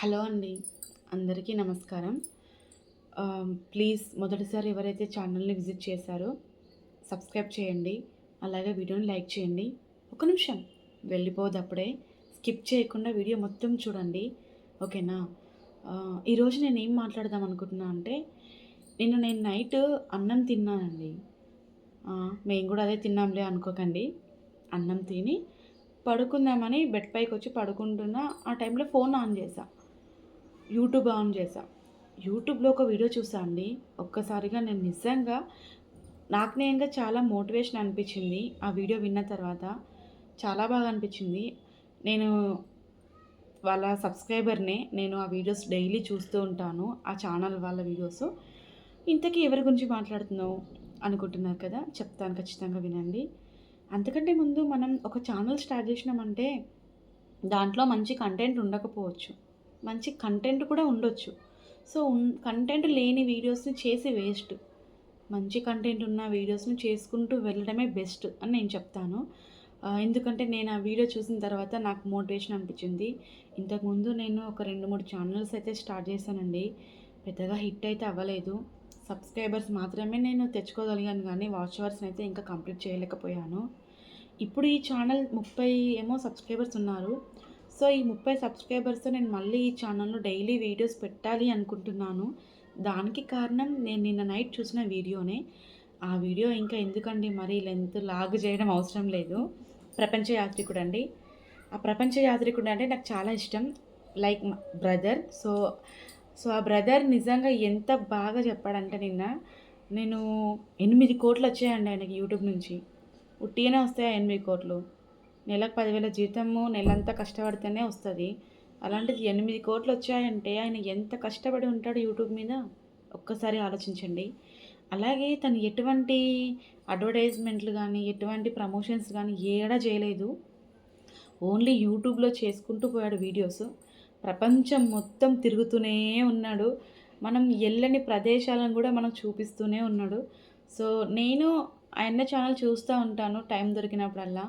Hello అండి. అందరికీ నమస్కారం. ప్లీజ్ మొదటిసారి ఎవరైతే ఛానల్ని విజిట్ చేశారో సబ్స్క్రైబ్ చేయండి. అలాగే వీడియోని లైక్ చేయండి. ఒక నిమిషం వెళ్ళిపోదు అప్పుడే స్కిప్ చేయకుండా వీడియో మొత్తం చూడండి. ఓకేనా? ఈరోజు నేను ఏం మాట్లాడదాం అనుకుంటున్నా అంటే నిన్న నేను నైట్ అన్నం తిన్నానండి. మేము కూడా అదే తిన్నాంలే అనుకోకండి. అన్నం తిని పడుకుందామని బెడ్ పైకి వచ్చి పడుకుంటున్నా. ఆ టైంలో ఫోన్ ఆన్ చేసా యూట్యూబ్ ఆన్ చేశా. యూట్యూబ్లో ఒక వీడియో చూసా అండి. ఒక్కసారిగా నేను నిజంగా నాకు నేనుగా చాలా మోటివేషన్ అనిపించింది ఆ వీడియో విన్న తర్వాత. చాలా బాగా అనిపించింది. నేను వాళ్ళ సబ్స్క్రైబర్నే నేను ఆ వీడియోస్ డైలీ చూస్తూ ఉంటాను. ఆ ఛానల్ వాళ్ళ వీడియోస్. ఇంతకీ ఎవరి గురించి మాట్లాడుతున్నావు అనుకుంటున్నారు కదా? చెప్తాను ఖచ్చితంగా వినండి. అంతకంటే ముందు మనం ఒక ఛానల్ స్టార్ట్ చేసినామంటే దాంట్లో మంచి కంటెంట్ ఉండకపోవచ్చు. మంచి కంటెంట్ కూడా ఉండొచ్చు. సో కంటెంట్ లేని వీడియోస్ని చేసి వేస్ట్ మంచి కంటెంట్ ఉన్న వీడియోస్ని చేసుకుంటూ వెళ్ళడమే బెస్ట్ అని నేను చెప్తాను. ఎందుకంటే నేను ఆ వీడియో చూసిన తర్వాత నాకు మోటివేషన్ అనిపించింది. ఇంతకుముందు నేను ఒక రెండు మూడు ఛానల్స్ అయితే స్టార్ట్ చేశానండి. పెద్దగా హిట్ అయితే అవ్వలేదు. సబ్స్క్రైబర్స్ మాత్రమే నేను తెచ్చుకోగలిగాను కానీ వాచ్ అవర్స్ని అయితే ఇంకా కంప్లీట్ చేయలేకపోయాను. ఇప్పుడు ఈ ఛానల్ ముప్పై ఏమో సబ్స్క్రైబర్స్ ఉన్నారు. సో ఈ ముప్పై సబ్స్క్రైబర్స్తో నేను మళ్ళీ ఈ ఛానల్లో డైలీ వీడియోస్ పెట్టాలి అనుకుంటున్నాను. దానికి కారణం నేను నిన్న నైట్ చూసిన వీడియోనే. ఆ వీడియో ఇంకా ఎందుకండి మరీ లెంత్ లాగ్ చేయడం అవసరం లేదు. ప్రపంచ యాత్రికుడు అండి ఆ ప్రపంచ యాత్రికుడు అంటే నాకు చాలా ఇష్టం. Like brother. సో సో ఆ బ్రదర్ నిజంగా ఎంత బాగా చెప్పాడంటే నిన్న నేను ఎనిమిది కోట్లు వచ్చాయండి ఆయనకి యూట్యూబ్ నుంచి. ఉట్టిగానే వస్తాయి ఎనిమిది కోట్లు? నెలకు పదివేల జీతము నెలంతా కష్టపడితేనే వస్తుంది. అలాంటిది ఎనిమిది కోట్లు వచ్చాయంటే ఆయన ఎంత కష్టపడి ఉంటాడు యూట్యూబ్ మీద? ఒక్కసారి ఆలోచించండి. అలాగే తను ఎటువంటి అడ్వర్టైజ్మెంట్లు కానీ ఎటువంటి ప్రమోషన్స్ కానీ ఏడా చేయలేదు. ఓన్లీ యూట్యూబ్లో చేసుకుంటూ పోయాడు వీడియోస్. ప్రపంచం మొత్తం తిరుగుతూనే ఉన్నాడు. మనం వెళ్ళని ప్రదేశాలను కూడా మనం చూపిస్తూనే ఉన్నాడు. సో నేను ఆయన ఛానల్ చూస్తూ ఉంటాను టైం దొరికినప్పుడల్లా.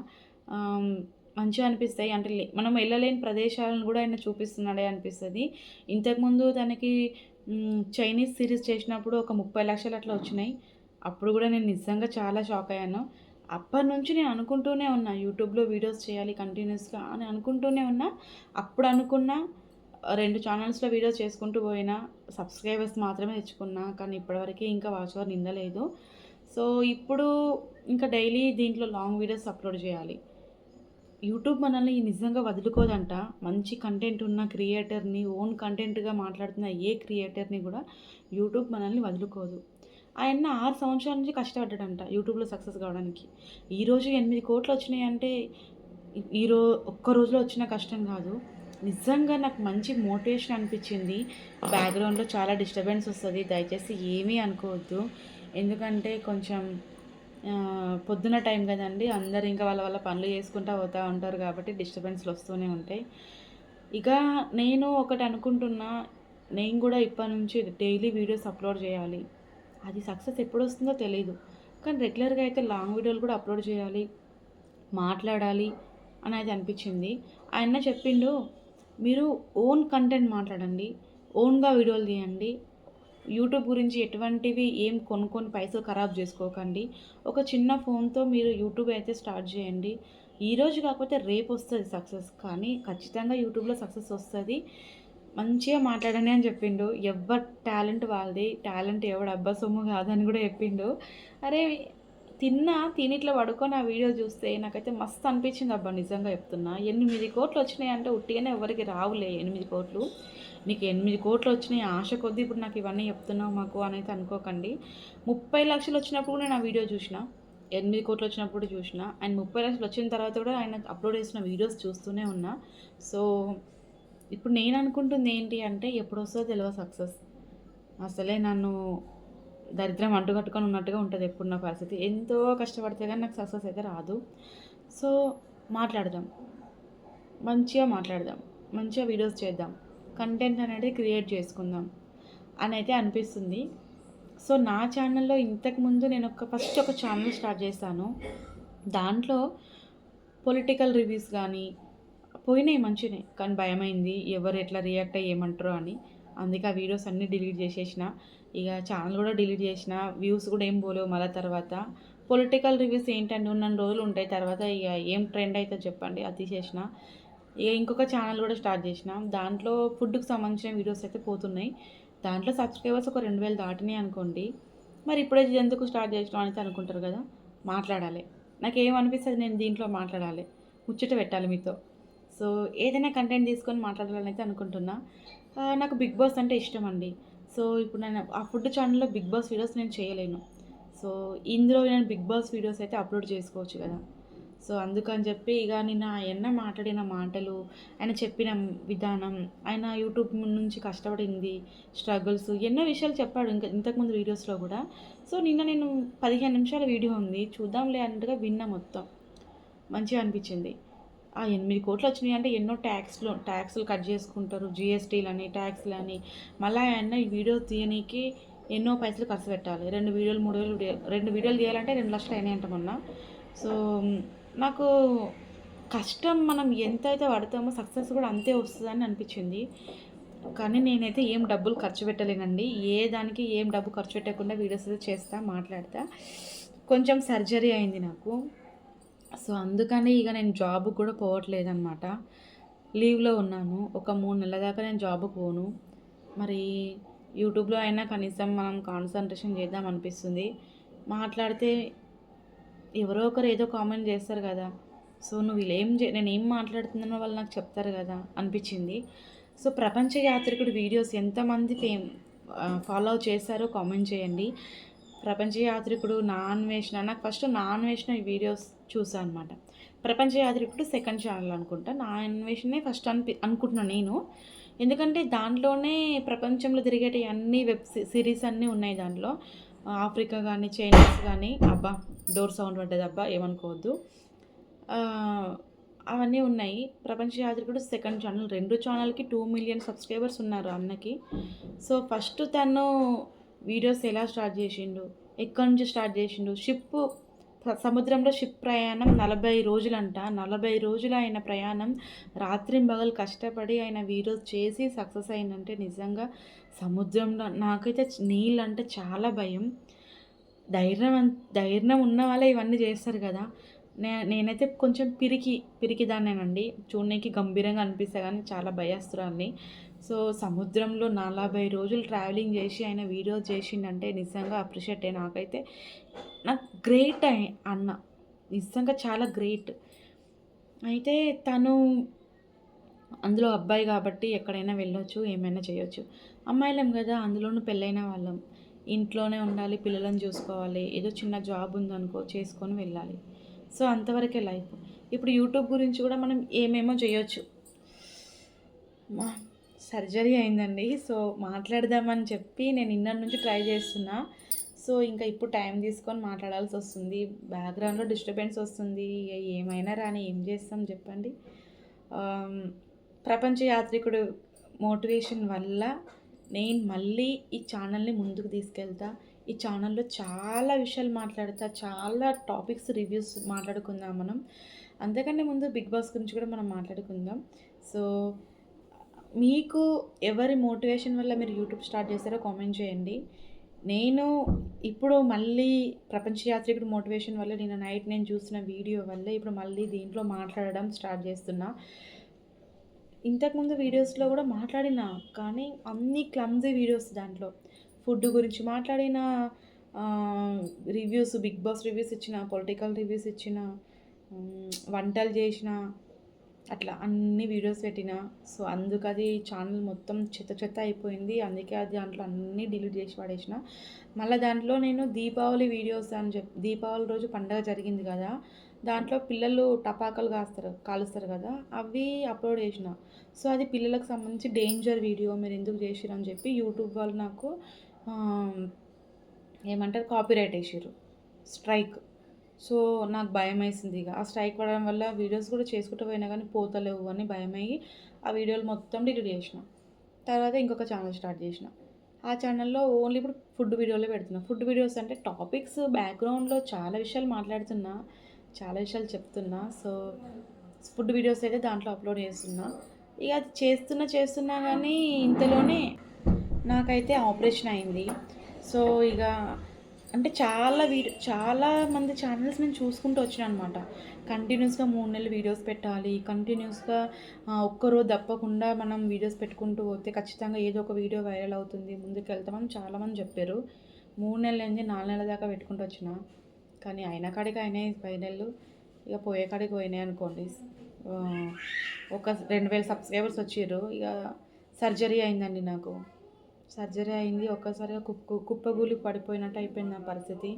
మంచిగా అనిపిస్తాయి. అంటే లే- మనం వెళ్ళలేని ప్రదేశాలను కూడా ఆయన చూపిస్తున్నాడే అనిపిస్తుంది. ఇంతకుముందు తనకి చైనీస్ సిరీస్ చేసినప్పుడు ఒక ముప్పై లక్షలు అట్లా వచ్చినాయి. అప్పుడు కూడా నేను నిజంగా చాలా షాక్ అయ్యాను. అప్పటి నుంచి నేను అనుకుంటూనే ఉన్నా యూట్యూబ్లో వీడియోస్ చేయాలి కంటిన్యూస్గా అని అనుకుంటూనే ఉన్నా. అప్పుడు అనుకున్న రెండు ఛానల్స్లో వీడియోస్ చేసుకుంటూ పోయినా సబ్స్క్రైబర్స్ మాత్రమే తెచ్చుకున్నా కానీ ఇప్పటివరకు ఇంకా వాచ్ అవర్ నిందలేదు. సో ఇప్పుడు ఇంకా డైలీ దీంట్లో లాంగ్ వీడియోస్ అప్లోడ్ చేయాలి. యూట్యూబ్ మనల్ని నిజంగా వదులుకోదంట. మంచి కంటెంట్ ఉన్న క్రియేటర్ని ఓన్ కంటెంట్గా మాట్లాడుతున్న ఏ క్రియేటర్ని కూడా యూట్యూబ్ మనల్ని వదులుకోదు. ఆయన ఆరు సంవత్సరాల నుంచి కష్టపడ్డాడంట యూట్యూబ్లో సక్సెస్ కావడానికి. ఈరోజు ఎనిమిది కోట్లు వచ్చినాయి అంటే ఈరో ఒక్క రోజులో వచ్చిన కష్టం కాదు. నిజంగా నాకు మంచి మోటివేషన్ అనిపించింది. బ్యాక్గ్రౌండ్లో చాలా డిస్టర్బెన్స్ వస్తుంది. దయచేసి ఏమీ అనుకోవద్దు. ఎందుకంటే కొంచెం పొద్దున టైం కదండి అందరు ఇంకా వాళ్ళ వాళ్ళ పనులు చేసుకుంటూ పోతూ ఉంటారు కాబట్టి డిస్టర్బెన్స్లు వస్తూనే ఉంటాయి. ఇక నేను ఒకటి అనుకుంటున్నా నేను కూడా ఇప్పటి నుంచి డైలీ వీడియోస్ అప్లోడ్ చేయాలి. అది సక్సెస్ ఎప్పుడు వస్తుందో తెలియదు కానీ రెగ్యులర్గా అయితే లాంగ్ వీడియోలు కూడా అప్లోడ్ చేయాలి మాట్లాడాలి అనేది అనిపించింది. ఆయన చెప్పిండు మీరు ఓన్ కంటెంట్ మాట్లాడండి ఓన్గా వీడియోలు తీయండి యూట్యూబ్ గురించి ఎటువంటివి ఏం కొనుక్కొని పైసలు ఖరాబ్ చేసుకోకండి. ఒక చిన్న ఫోన్తో మీరు యూట్యూబ్ అయితే స్టార్ట్ చేయండి. ఈరోజు కాకపోతే రేపు వస్తుంది సక్సెస్ కానీ ఖచ్చితంగా యూట్యూబ్లో సక్సెస్ వస్తుంది. మంచిగా మాట్లాడని అని చెప్పిండు. ఎవరి టాలెంట్ వాళ్ళది? టాలెంట్ ఎవడు? అబ్బా సొమ్ము కాదని కూడా చెప్పిండు. అరే తిన్నా తిని ఇట్లా పడుకొని ఆ వీడియో చూస్తే నాకైతే మస్తు అనిపించింది అబ్బా. నిజంగా చెప్తున్నా. ఎనిమిది కోట్లు వచ్చినాయి అంటే ఉట్టిగానే ఎవరికి రావులే ఎనిమిది కోట్లు. నీకు ఎనిమిది కోట్లు వచ్చినాయి ఆశ కొద్దీ ఇప్పుడు నాకు ఇవన్నీ చెప్తున్నావు మాకు అని అయితే అనుకోకండి. ముప్పై లక్షలు వచ్చినప్పుడు కూడా నేను ఆ వీడియో చూసిన ఎనిమిది కోట్లు వచ్చినప్పుడు చూసిన అండ్ ముప్పై లక్షలు వచ్చిన తర్వాత కూడా ఆయన అప్లోడ్ చేసిన వీడియోస్ చూస్తూనే ఉన్నా. సో ఇప్పుడు నేను అనుకుంటుంది ఏంటి అంటే ఎప్పుడు వస్తుందో తెలియదు సక్సెస్ అసలే నన్ను దరిద్రం అంటుకట్టుకొని ఉన్నట్టుగా ఉంటుంది ఎప్పుడు నా పరిస్థితి. ఎంతో కష్టపడితే కానీ నాకు సక్సెస్ అయితే రాదు. సో మాట్లాడదాం. మంచిగా మాట్లాడదాం. మంచిగా వీడియోస్ చేద్దాం. కంటెంట్ అనేది క్రియేట్ చేసుకుందాం అని అయితే అనిపిస్తుంది. సో నా ఛానల్లో ఇంతకుముందు నేను ఒక ఫస్ట్ ఒక ఛానల్ స్టార్ట్ చేశాను. దాంట్లో పొలిటికల్ రివ్యూస్ కానీ పోయినాయి మంచినే కానీ భయమైంది ఎవరు ఎట్లా రియాక్ట్ అయ్యేమంటారు అని. అందుకే ఆ వీడియోస్ అన్నీ డిలీట్ చేసేసిన. ఇక ఛానల్ కూడా డిలీట్ చేసిన వ్యూస్ కూడా ఏం పోలేవు మళ్ళీ తర్వాత. పొలిటికల్ రివ్యూస్ ఏంటంటే ఉన్న రోజులు ఉంటాయి తర్వాత ఇక ఏం ట్రెండ్ అయితే చెప్పండి అది తీసేసిన ఇక ఇంకొక ఛానల్ కూడా స్టార్ట్ చేసిన దాంట్లో ఫుడ్కి సంబంధించిన వీడియోస్ అయితే పోతున్నాయి. దాంట్లో సబ్స్క్రైబర్స్ ఒక రెండు వేలు దాటినాయి అనుకోండి. మరి ఇప్పుడే ఇది ఎందుకు స్టార్ట్ చేసినాం అనేది అనుకుంటారు కదా మాట్లాడాలి. నాకు ఏమనిపిస్తుంది నేను దీంట్లో మాట్లాడాలి ముచ్చట పెట్టాలి మీతో. సో ఏదైనా కంటెంట్ తీసుకొని మాట్లాడాలని అయితే అనుకుంటున్నా. నాకు బిగ్ బాస్ అంటే ఇష్టం అండి. సో ఇప్పుడు నేను ఆ ఫుడ్ ఛానల్లో బిగ్ బాస్ వీడియోస్ నేను చేయలేను. సో ఇందులో నేను బిగ్ బాస్ వీడియోస్ అయితే అప్లోడ్ చేసుకోవచ్చు కదా. సో అందుకని చెప్పి ఇక నిన్న ఆయన మాట్లాడిన మాటలు ఆయన చెప్పిన విధానం ఆయన యూట్యూబ్ నుంచి కష్టపడింది స్ట్రగుల్స్ ఎన్నో విషయాలు చెప్పాడు ఇంకా ఇంతకుముందు వీడియోస్లో కూడా. సో నిన్న నేను పదిహేను నిమిషాల వీడియో ఉంది చూద్దాంలే అన్నట్టుగా విన్నా మొత్తం. మంచిగా అనిపించింది. ఆ ఎనిమిది కోట్లు వచ్చినాయి అంటే ఎన్నో ట్యాక్స్లు ట్యాక్స్లు కట్ చేసుకుంటారు జిఎస్టీలు అని ట్యాక్స్లు అని మళ్ళీ ఆయన ఈ వీడియో తీయనీకి ఎన్నో పైసలు ఖర్చు పెట్టాలి. రెండు వీడియోలు మూడు వేలు రెండు వీడియోలు తీయాలంటే రెండు లక్షలు అయినాయి అంట మొన్న. సో నాకు కష్టం మనం ఎంత అయితే పడతామో సక్సెస్ కూడా అంతే వస్తుందని అనిపించింది. కానీ నేనైతే ఏం డబ్బులు ఖర్చు పెట్టలేనండి. ఏ దానికి ఏం డబ్బు ఖర్చు పెట్టకుండా వీడియోస్ అయితే చేస్తా మాట్లాడతా. కొంచెం సర్జరీ అయింది నాకు. సో అందుకని ఇక నేను జాబ్ కూడా పోవట్లేదు అనమాట లీవ్లో ఉన్నాను. ఒక మూడు నెలల దాకా నేను జాబ్ పోను. మరి యూట్యూబ్లో అయినా కనీసం మనం కాన్సన్ట్రేషన్ చేద్దాం అనిపిస్తుంది. మాట్లాడితే ఎవరో ఒకరు ఏదో కామెంట్ చేస్తారు కదా. సో నువ్వు ఏం చే నేను ఏం మాట్లాడుతున్నానో వాళ్ళు నాకు చెప్తారు కదా అనిపించింది. సో ప్రపంచ యాత్రికుడు వీడియోస్ ఎంతమంది ఫేమ్ ఫాలో చేశారో కామెంట్ చేయండి. ప్రపంచ యాత్రికుడు నాన్ వేషణ నాకు ఫస్ట్ నాన్ అన్వేషణ వీడియోస్ చూసాను అనమాట ప్రపంచ యాత్రికుడు సెకండ్ ఛానల్ అనుకుంటా. నాన్ అన్వేషణే ఫస్ట్ అనిపి అనుకుంటున్నాను నేను. ఎందుకంటే దాంట్లోనే ప్రపంచంలో తిరిగేటి అన్ని వెబ్ సిరీస్ అన్నీ ఉన్నాయి దాంట్లో. ఆఫ్రికా కానీ చైనీస్ కానీ అబ్బా డోర్ సౌండ్ పడ్డది అబ్బా ఏమనుకోవద్దు. అవన్నీ ఉన్నాయి. ప్రపంచ యాత్రికుడు సెకండ్ ఛానల్ రెండు ఛానల్కి టూ మిలియన్ సబ్స్క్రైబర్స్ ఉన్నారు అన్నకి. సో ఫస్ట్ తను వీడియోస్ ఎలా స్టార్ట్ చేసిండు ఎక్కడి నుంచి స్టార్ట్ చేసిండు షిప్ సముద్రంలో షిప్ ప్రయాణం నలభై రోజులంట. నలభై రోజులు ఆయన ప్రయాణం రాత్రింబగలు కష్టపడి ఆయన వీడియోస్ చేసి సక్సెస్ అయిందంటే నిజంగా సముద్రంలో నాకైతే నీళ్ళు అంటే చాలా భయం. ధైర్యం ధైర్యం ఉన్న వాళ్ళే ఇవన్నీ చేస్తారు కదా. నే నేనైతే కొంచెం పిరికి పిరికి దాన్నేనండి చూడడానికి గంభీరంగా అనిపిస్తా కానీ చాలా భయస్తురాల్ని. సో సముద్రంలో నలభై రోజులు ట్రావెలింగ్ చేసి ఆయన వీడియో చేసిండంటే నిజంగా అప్రిషియేట్ అయ్యి నాకైతే నాకు గ్రేట్ అన్న. నిజంగా చాలా గ్రేట్. అయితే తను అందులో అబ్బాయి కాబట్టి ఎక్కడైనా వెళ్ళొచ్చు ఏమైనా చేయొచ్చు. అమ్మాయిలం కదా అందులోనూ పెళ్ళైన వాళ్ళం. ఇంట్లోనే ఉండాలి పిల్లలను చూసుకోవాలి ఏదో చిన్న జాబ్ ఉందనుకో చేసుకొని వెళ్ళాలి. సో అంతవరకే లైఫ్. ఇప్పుడు యూట్యూబ్ గురించి కూడా మనం ఏమేమో చేయొచ్చు. మా సర్జరీ అయిందండి. సో మాట్లాడదామని చెప్పి నేను ఇన్నర్ నుంచి ట్రై చేస్తున్నా. సో ఇంకా ఇప్పుడు టైం తీసుకొని మాట్లాడాల్సి వస్తుంది. బ్యాక్గ్రౌండ్లో డిస్టర్బెన్స్ వస్తుంది. ఏమైనా రాని ఏం చేస్తాం చెప్పండి. ప్రపంచ యాత్రికుడు మోటివేషన్ వల్ల నేను మళ్ళీ ఈ ఛానల్ని ముందుకు తీసుకెళ్తా. ఈ ఛానల్లో చాలా విషయాలు మాట్లాడతా చాలా టాపిక్స్ రివ్యూస్ మాట్లాడుకుందాం మనం. అంతకంటే ముందు బిగ్ బాస్ గురించి కూడా మనం మాట్లాడుకుందాం. సో మీకు ఎవరి మోటివేషన్ వల్ల మీరు యూట్యూబ్ స్టార్ట్ చేశారో కామెంట్ చేయండి. నేను ఇప్పుడు మళ్ళీ ప్రపంచ యాత్రికుడు మోటివేషన్ వల్ల నేను నైట్ నేను చూసిన వీడియో వల్ల ఇప్పుడు మళ్ళీ దీంట్లో మాట్లాడడం స్టార్ట్ చేస్తున్నా. ఇంతకుముందు వీడియోస్లో కూడా మాట్లాడిన కానీ అన్ని క్లమ్జీ వీడియోస్ దాంట్లో. ఫుడ్ గురించి మాట్లాడిన రివ్యూస్ బిగ్ బాస్ రివ్యూస్ ఇచ్చిన పొలిటికల్ రివ్యూస్ ఇచ్చిన వంటలు చేసిన అట్లా అన్ని వీడియోస్ పెట్టిన. సో అందుకు అది ఛానల్ మొత్తం చెత్త చెత్త అయిపోయింది. అందుకే అది దాంట్లో అన్నీ డిలీట్ చేసి పడేసిన. మళ్ళీ దాంట్లో నేను దీపావళి వీడియోస్ అని చెప్పి దీపావళి రోజు పండగ జరిగింది కదా. దాంట్లో పిల్లలు టపాకాలు కాస్తారు కాలుస్తారు కదా అవి అప్లోడ్ చేసిన. సో అది పిల్లలకు సంబంధించి డేంజర్ వీడియో మీరు ఎందుకు చేసిరు అని చెప్పి యూట్యూబ్ వాళ్ళు నాకు ఏమంటారు కాపీరైట్ వేసారు స్ట్రైక్. సో నాకు భయం వేసింది ఇక. ఆ స్ట్రైక్ పడడం వల్ల వీడియోస్ కూడా చేసుకుంటూ పోయినా కానీ పోతలేవు అని భయం అయ్యి ఆ వీడియోలు మొత్తం డిలీట్ చేసిన. తర్వాత ఇంకొక ఛానల్ స్టార్ట్ చేసిన. ఆ ఛానల్లో ఓన్లీ ఇప్పుడు ఫుడ్ వీడియోలే పెడుతున్నా. ఫుడ్ వీడియోస్ అంటే టాపిక్స్ బ్యాక్గ్రౌండ్లో చాలా విషయాలు మాట్లాడుతున్నా. చాలా విషయాలు చెప్తున్నా. సో ఫుడ్ వీడియోస్ అయితే దాంట్లో అప్లోడ్ చేస్తున్నా. ఇక అది చేస్తున్నా చేస్తున్నా కానీ ఇంతలోనే నాకైతే ఆపరేషన్ అయింది. సో ఇక అంటే చాలా వీడియో చాలా మంది ఛానల్స్ నేను చూసుకుంటూ వచ్చిన అనమాట కంటిన్యూస్గా మూడు నెలలు వీడియోస్ పెట్టాలి. కంటిన్యూస్గా ఒక్కరోజు తప్పకుండా మనం వీడియోస్ పెట్టుకుంటూ పోతే ఖచ్చితంగా ఏదో ఒక వీడియో వైరల్ అవుతుంది. ముందుకు వెళ్తామని చాలామంది చెప్పారు. మూడు నెలలు ఏంది నాలుగు నెలల దాకా పెట్టుకుంటూ వచ్చిన. కానీ అయిన కాడికి అయినాయి ఫైనల్ ఇక పోయే కాడికి పోయినాయి అనుకోండి. ఒక రెండు వేల సబ్స్క్రైబర్స్ వచ్చారు ఇక సర్జరీ అయిందండి నాకు. సర్జరీ అయింది. ఒక్కసారిగా కుప్ప కుప్పగూలి పడిపోయినట్టు అయిపోయింది నా పరిస్థితి.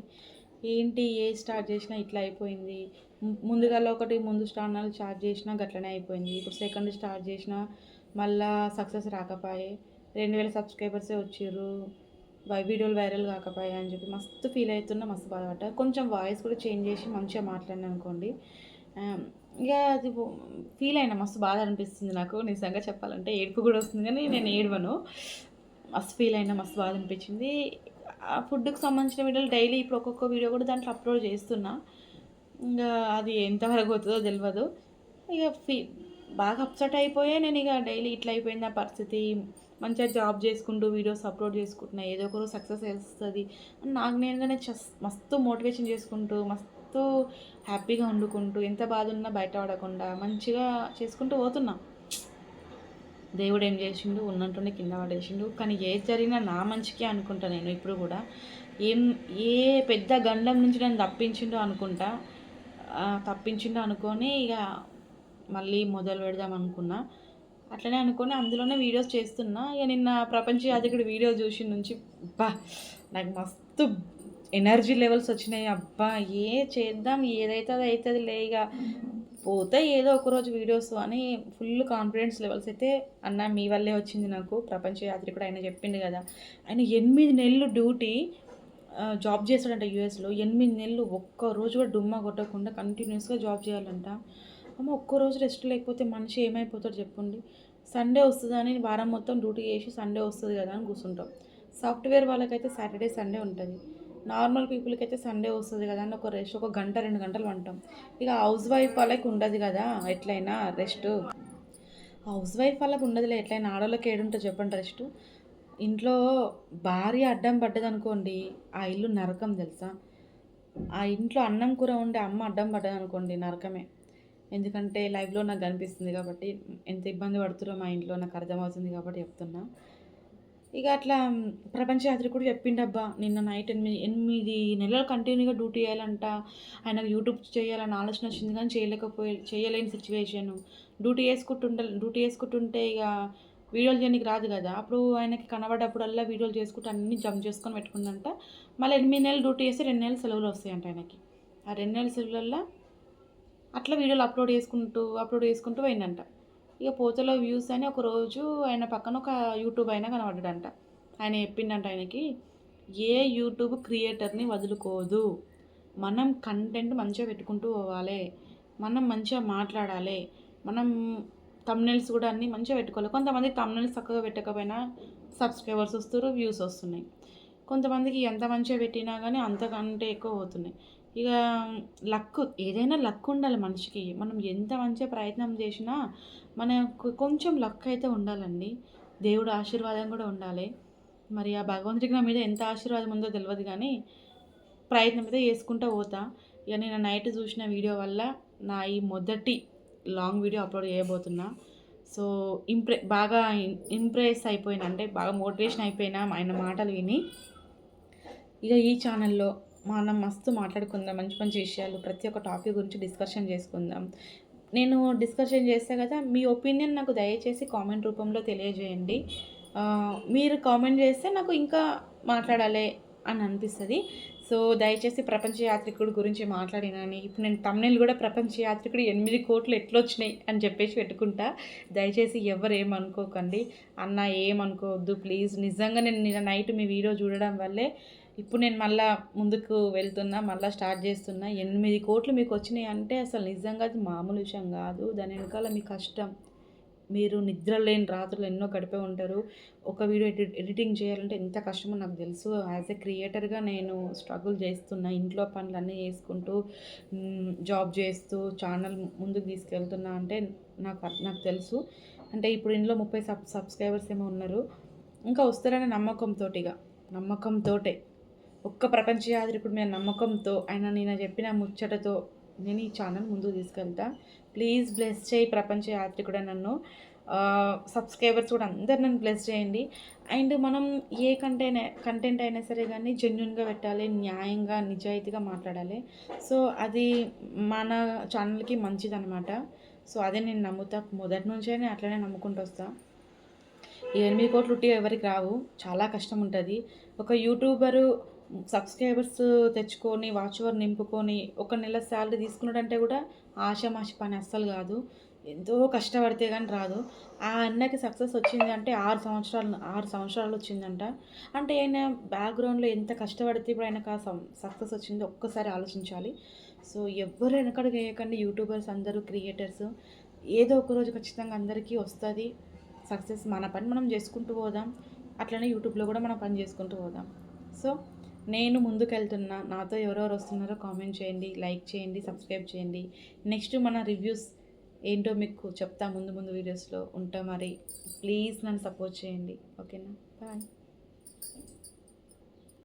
ఏంటి ఏ స్టార్ట్ చేసినా ఇట్లా అయిపోయింది. ముందుగా ఒకటి ముందు ఛానల్ స్టార్ట్ చేసినా గట్లనే అయిపోయింది. ఇప్పుడు సెకండ్ స్టార్ట్ చేసినా మళ్ళా సక్సెస్ రాకపోయే. రెండు వేల సబ్స్క్రైబర్సే వచ్చారు వీడియోలు వైరల్ కాకపోయా అని చెప్పి మస్తు ఫీల్ అవుతున్నా మస్తు బాధపడ్డా. కొంచెం వాయిస్ కూడా చేంజ్ చేసి మంచిగా మాట్లాడినా అనుకోండి. ఇక అది ఫీల్ అయినా మస్తు బాధ అనిపిస్తుంది నాకు. నిజంగా చెప్పాలంటే ఏడుపు కూడా వస్తుంది కానీ నేను ఏడవను. మస్తు ఫీల్ అయినా మస్తు బాధ అనిపించింది. ఆ ఫుడ్కి సంబంధించిన వీడియోలు డైలీ ఇప్పుడు ఒక్కొక్క వీడియో కూడా దాంట్లో అప్లోడ్ చేస్తున్నా. ఇంకా అది ఎంతవరకు అవుతుందో తెలియదు ఇక ఫీ బాగా అప్సెట్ అయిపోయే నేను ఇక డైలీ ఇట్లా అయిపోయింది ఆ పరిస్థితి. మంచిగా జాబ్ చేసుకుంటూ వీడియోస్ అప్లోడ్ చేసుకుంటున్నా ఏదో ఒకరు సక్సెస్ వస్తుంది అని నాకు నేనుగానే చస్ మస్తు మోటివేషన్ చేసుకుంటూ మస్తు హ్యాపీగా వండుకుంటూ ఎంత బాధ ఉన్నా బయట పడకుండా మంచిగా చేసుకుంటూ పోతున్నా. దేవుడు ఏం చేసిండు? ఉన్నట్టుండి కింద పడేసిండు. కానీ ఏది జరిగినా నా మంచికే అనుకుంటా నేను ఇప్పుడు కూడా. ఏం ఏ పెద్ద గండం నుంచి నన్ను తప్పించిండో అనుకుంటా. తప్పించిండో అనుకొని ఇక మళ్ళీ మొదలు పెడదాం అనుకున్నా. అట్లనే అనుకుని అందులోనే వీడియోస్ చేస్తున్నా. ఇక నిన్న ప్రపంచ యాజకుడు వీడియో చూసి నుంచి అబ్బా నాకు మస్తు ఎనర్జీ లెవెల్స్ వచ్చినాయి. అబ్బా ఏ చేద్దాం ఏదైతే అది అవుతుంది లే ఇక. పోతే ఏదో ఒకరోజు వీడియోస్ అని ఫుల్ కాన్ఫిడెన్స్ లెవెల్స్ అయితే అన్న మీ వల్లే వచ్చింది నాకు. ప్రపంచ యాత్రికుడు ఆయన చెప్పిండు కదా. ఆయన ఎనిమిది నెలలు డ్యూటీ జాబ్ చేస్తాడంట యూఎస్లో ఎనిమిది నెలలు ఒక్క రోజు కూడా డుమ్మా కొట్టకుండా కంటిన్యూస్గా జాబ్ చేయాలంట. అమ్మ ఒక్క రోజు రెస్ట్ లేకపోతే మనిషి ఏమైపోతాడు చెప్పండి. సండే వస్తుందని వారం మొత్తం డ్యూటీ చేసి సండే వస్తుంది కదా అని కూర్చుంటాం సాఫ్ట్వేర్ వాళ్ళకైతే సాటర్డే సండే ఉంటుంది. నార్మల్ పీపుల్కి అయితే సండే వస్తుంది కదా అని ఒక రెస్ట్ ఒక గంట రెండు గంటలు అంటాం. ఇక హౌస్ వైఫ్ వాళ్ళకి ఉండదు కదా ఎట్లయినా రెస్ట్. హౌస్ వైఫ్ వాళ్ళకి ఉండదులే ఎట్లయినా ఆడవాళ్ళకి ఏడుంటుంది చెప్పండి రెస్ట్. ఇంట్లో భార్య అడ్డం పడ్డదనుకోండి ఆ ఇల్లు నరకం తెలుసా? ఆ ఇంట్లో అన్నం కూర ఉండే అమ్మ అడ్డం పడ్డదనుకోండి నరకమే. ఎందుకంటే లైవ్లో నాకు కనిపిస్తుంది కాబట్టి ఎంత ఇబ్బంది పడుతురో మా ఇంట్లో నాకు అర్థమవుతుంది కాబట్టి చెప్తున్నా. ఇక అట్లా ప్రపంచ యాత్రికుడు చెప్పిండబ్బా నిన్న నైట్ ఎనిమిది ఎనిమిది నెలలు కంటిన్యూగా డ్యూటీ చేయాలంట. ఆయనకు యూట్యూబ్ చేయాలని ఆలోచన వచ్చింది కానీ చేయలేకపోయే చేయలేని సిచ్యువేషను. డ్యూటీ చేసుకుంటుండాలి డ్యూటీ వేసుకుంటుంటే ఇక వీడియోలు చేయడానికి రాదు కదా. అప్పుడు ఆయనకి కనబడ్డప్పుడల్లా వీడియోలు చేసుకుంటూ అన్ని జంప్ చేసుకొని పెట్టుకుందంట. మళ్ళీ ఎనిమిది నెలలు డ్యూటీ చేస్తే రెండు నెలలు సెలవులు వస్తాయంట ఆయనకి. ఆ రెండు నెలల సెలవులల్లో అట్లా వీడియోలు అప్లోడ్ చేసుకుంటూ అప్లోడ్ చేసుకుంటూ పోయిందంట. ఇక పోతలో వ్యూస్ అని ఒక రోజు ఆయన పక్కన ఒక యూట్యూబ్ అయినా కనబడ్డాడంట. ఆయన చెప్పిండంట ఆయనకి ఏ యూట్యూబ్ క్రియేటర్ని వదులుకోదు. మనం కంటెంట్ మంచిగా పెట్టుకుంటూ పోవాలి. మనం మంచిగా మాట్లాడాలి. మనం తమ్నెల్స్ కూడా అన్నీ మంచిగా పెట్టుకోవాలి. కొంతమంది తమ్నెల్స్ చక్కగా పెట్టకపోయినా సబ్స్క్రైబర్స్ వస్తారు వ్యూస్ వస్తున్నాయి. కొంతమందికి ఎంత మంచిగా పెట్టినా కానీ అంతకంటే ఎక్కువ పోతున్నాయి. ఇక లక్ ఏదైనా లక్ ఉండాలి మనిషికి. మనం ఎంత మంచిగా ప్రయత్నం చేసినా మనకు కొంచెం లక్ అయితే ఉండాలండి. దేవుడు ఆశీర్వాదం కూడా ఉండాలి. మరి ఆ భగవంతుడికి నా మీద ఎంత ఆశీర్వాదం ఉందో తెలియదు కానీ ప్రయత్నం అయితే చేసుకుంటూ పోతా. ఇక నేను నైట్ చూసిన వీడియో వల్ల నా ఈ మొదటి లాంగ్ వీడియో అప్లోడ్ చేయబోతున్నా. సో ఇంప్రె బాగా ఇంప్రెస్ అయిపోయిన అంటే బాగా మోటివేషన్ అయిపోయినా ఆయన మాటలు విని ఇక ఈ ఛానల్లో మనం మస్తు మాట్లాడుకుందాం మంచి మంచి విషయాలు ప్రతి ఒక్క టాపిక్ గురించి డిస్కషన్ చేసుకుందాం. నేను డిస్కషన్ చేస్తే కదా మీ ఒపీనియన్ నాకు దయచేసి కామెంట్ రూపంలో తెలియజేయండి. మీరు కామెంట్ చేస్తే నాకు ఇంకా మాట్లాడాలి అని అనిపిస్తుంది. సో దయచేసి ప్రపంచ యాత్రికుడు గురించి మాట్లాడినాని. ఇప్పుడు నేను తమిళ కూడా ప్రపంచ యాత్రికుడు ఎనిమిది కోట్లు ఎట్లొచ్చినాయి అని చెప్పేసి పెట్టుకుంటా. దయచేసి ఎవరు ఏమనుకోకండి అన్న ఏమనుకోవద్దు ప్లీజ్. నిజంగా నేను నిన్న నైట్ మీ వీడియో చూడడం వల్లే ఇప్పుడు నేను మళ్ళా ముందుకు వెళ్తున్నా మళ్ళీ స్టార్ట్ చేస్తున్నా. ఎనిమిది కోట్లు మీకు వచ్చినాయి అంటే అసలు నిజంగా అది మామూలు విషయం కాదు. దాని వెనకాల మీ కష్టం. మీరు నిద్ర లేని రాత్రులు ఎన్నో గడిపే ఉంటారు. ఒక వీడియో ఎడిట్ ఎడిటింగ్ చేయాలంటే ఎంత కష్టమో నాకు తెలుసు. యాజ్ ఎ క్రియేటర్గా నేను స్ట్రగుల్ చేస్తున్నా ఇంట్లో పనులన్నీ చేసుకుంటూ జాబ్ చేస్తూ ఛానల్ ముందుకు తీసుకెళ్తున్నా అంటే నాకు నాకు తెలుసు. అంటే ఇప్పుడు ఇంట్లో ముప్పై సబ్ సబ్స్క్రైబర్స్ ఏమో ఉన్నారు. ఇంకా వస్తారనే నమ్మకంతో నమ్మకంతోటే. ఒక్క ప్రపంచ యాత్రికుడు మీద నమ్మకంతో ఆయన నేను చెప్పిన ముచ్చటతో నేను ఈ ఛానల్ ముందుకు తీసుకెళ్తా. ప్లీజ్ బ్లెస్ చేయి ప్రపంచ యాత్రికుడు నన్ను సబ్స్క్రైబర్స్ కూడా అందరు నన్ను బ్లెస్ చేయండి. అండ్ మనం ఏ కంటెంట్ కంటెంట్ అయినా సరే కానీ జెన్యున్గా పెట్టాలి న్యాయంగా నిజాయితీగా మాట్లాడాలి. సో అది మన ఛానల్కి మంచిదనమాట సో అదే నేను నమ్ముతా. మొదటి నుంచే నేను అట్లనే నమ్ముకుంటూ వస్తాను ఎనిమిది కోట్లు ఉట్టి ఎవరికి రావు. చాలా కష్టం ఉంటుంది. ఒక యూట్యూబరు సబ్స్క్రైబర్స్ తెచ్చుకొని వాచ్వర్ నింపుకొని ఒక నెల శాలరీ తీసుకున్నాడంటే కూడా ఆశామాషి పని అస్సలు కాదు. ఎంతో కష్టపడితే కానీ రాదు. ఆ అన్నకి సక్సెస్ వచ్చింది అంటే ఆరు సంవత్సరాలు ఆరు సంవత్సరాలు వచ్చిందంట. అంటే ఆయన బ్యాక్గ్రౌండ్లో ఎంత కష్టపడితే ఇప్పుడు ఆయనకు ఆ సక్సెస్ వచ్చిందో ఒక్కసారి ఆలోచించాలి. సో ఎవరు వెనకడు వేయకండి యూట్యూబర్స్ అందరూ క్రియేటర్స్. ఏదో ఒక రోజు ఖచ్చితంగా అందరికీ వస్తుంది సక్సెస్ మన పని మనం చేసుకుంటూ పోదాం. అట్లనే యూట్యూబ్లో కూడా మనం పని చేసుకుంటూ పోదాం. సో నేను ముందుకెళ్తున్నా నాతో ఎవరెవరు వస్తున్నారో కామెంట్ చేయండి లైక్ చేయండి సబ్స్క్రైబ్ చేయండి. నెక్స్ట్ మన రివ్యూస్ ఏంటో మీకు చెప్తా ముందు ముందు వీడియోస్లో ఉంటా మరి. ప్లీజ్ నన్ను సపోర్ట్ చేయండి. ఓకేనా బాయ్